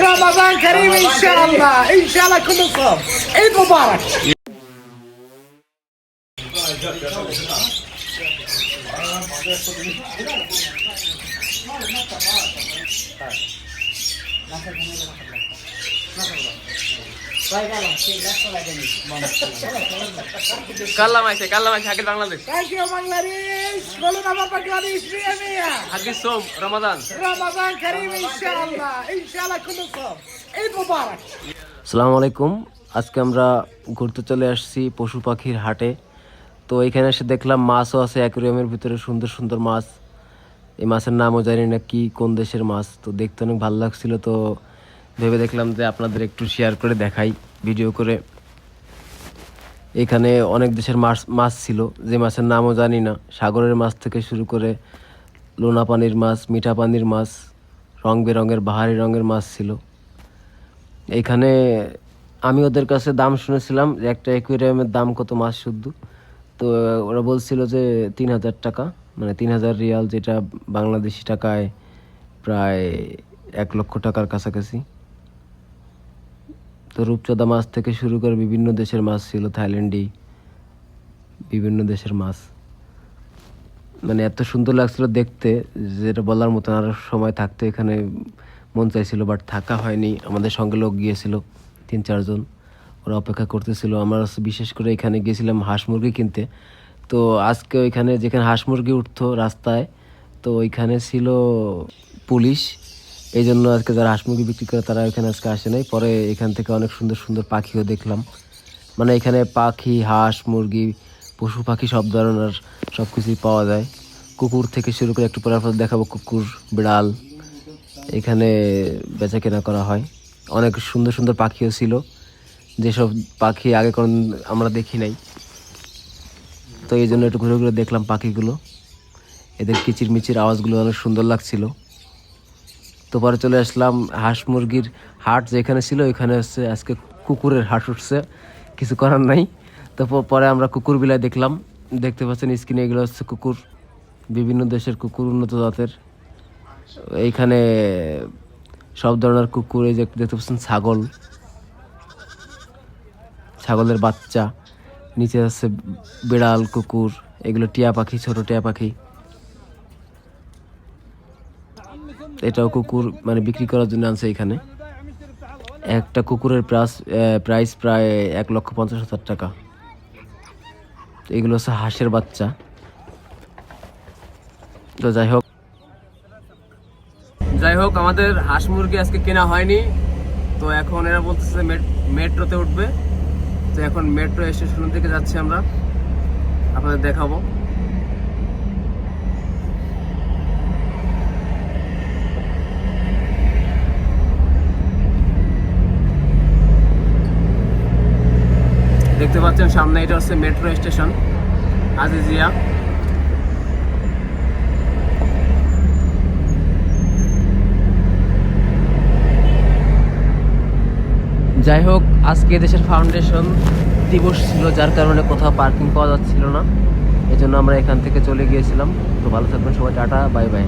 Ramazan Kerim inşallah. İnşallah kılıfım. Ey mübarek. Nasıl কাল্লাম আছে কাল্লাম আছে হাকির বাংলাদেশ। বাংলাদেশ বলুন আমার বাংলাদেশ মিয়া। সোম রমাদান। রমাদান ইনশাআল্লাহ ইনশাআল্লাহ সব ঈদ আলাইকুম। আজকে আমরা ঘুরতে চলে আসছি পশু পাখির হাটে। তো এখানে এসে দেখলাম মাছও আছে অ্যাকোরিয়ামের ভিতরে সুন্দর সুন্দর মাছ। এই মাছের নামও জানি না কি কোন দেশের মাছ। তো দেখতে অনেক ভালো লাগছিল। তো ভেবে দেখলাম যে আপনাদের একটু শেয়ার করে দেখাই ভিডিও করে। এখানে অনেক দেশের মাছ মাছ ছিল, যে মাছের নামও জানি না। সাগরের মাছ থেকে শুরু করে লোনা পানির মাছ, মিঠা পানির মাছ, রং বেরঙের, বাহারি রঙের মাছ ছিল। এখানে আমি ওদের কাছে দাম শুনেছিলাম যে একটা অ্যাকুয়ারিয়ামের দাম কত মাছ শুদ্ধ? তো ওরা বলছিল যে তিন হাজার টাকা মানে তিন হাজার রিয়াল, যেটা বাংলাদেশি টাকায় প্রায় এক লক্ষ টাকার কাছাকাছি। তো রূপচাঁদা মাছ থেকে শুরু করে বিভিন্ন দেশের মাছ ছিল, থাইল্যান্ডি, বিভিন্ন দেশের মাছ। মানে এত সুন্দর লাগছিল দেখতে, যেটা বলার মতো আর সময় থাকতে এখানে মন চাইছিল বাট থাকা হয়নি। আমাদের সঙ্গে লোক গিয়েছিল, তিন চারজন। ওরা অপেক্ষা করতেছিল। আমরা বিশেষ করে এখানে গিয়েছিলাম হাঁস মুরগি কিনতে। তো আজকে ওইখানে যেখানে হাঁস মুরগি উঠতো রাস্তায়, তো ওইখানে ছিল পুলিশ। এই জন্য আজকে যারা হাঁস মুরগি বিক্রি করে তারা এখানে আজকে আসে নাই। পরে এখান থেকে অনেক সুন্দর সুন্দর পাখিও দেখলাম। মানে এখানে পাখি, হাঁস, মুরগি, পশু পাখি সব ধরনের সব কিছুই পাওয়া যায়। কুকুর থেকে শুরু করে একটু পরে আপনাদের দেখাবো, কুকুর, বিড়াল, এখানে বেচা কেনা করা হয়। অনেক সুন্দর সুন্দর পাখিও ছিল। যেসব পাখি আগে কোন আমরা দেখি নাই। তো এই জন্য একটু ঘুরে ঘুরে দেখলাম পাখিগুলো। এদের কিচির মিচির আওয়াজগুলো অনেক সুন্দর লাগছিল। তো পরে চলে আসলাম হাঁস মুরগির হাট যেখানে ছিল, ওইখানে হচ্ছে আজকে কুকুরের হাট উঠছে। কিছু করার নাই। তো পরে আমরা কুকুর বিলাই দেখলাম। দেখতে পাচ্ছেন স্ক্রিনে এগুলো হচ্ছে কুকুর। বিভিন্ন দেশের কুকুর, উন্নত জাতের। এইখানে সব ধরনের কুকুর, এই যে দেখতে পাচ্ছেন ছাগল। ছাগলের বাচ্চা। নিচে আছে বিড়াল, কুকুর। এগুলো টিয়া পাখি, ছোট টিয়া পাখি। এটাও কুকুর মানে বিক্রি করার জন্য আনছে এখানে। একটা কুকুরের প্রাইস প্রাইস প্রায় এক লক্ষ পঞ্চাশ হাজার টাকা। এগুলো হচ্ছে হাঁসের বাচ্চা। তো যাই হোক। যাই হোক, আমাদের হাঁস মুরগি আজকে কেনা হয়নি। তো এখন এরা বলতেছে মেট্রোতে উঠবে। তো এখন মেট্রো স্টেশন থেকে যাচ্ছি আমরা। আপনাদের দেখাবো। দেখতে পাচ্ছেন সামনে এটা হচ্ছে মেট্রো স্টেশন, আজিজিয়া। যাই হোক, আজকে দেশের ফাউন্ডেশন দিবস ছিল, যার কারণে কোথাও পার্কিং পাওয়া যাচ্ছিল না। এজন্য আমরা এখান থেকে চলে গিয়েছিলাম। তো ভালো থাকবেন সবাই, টাটা বাই বাই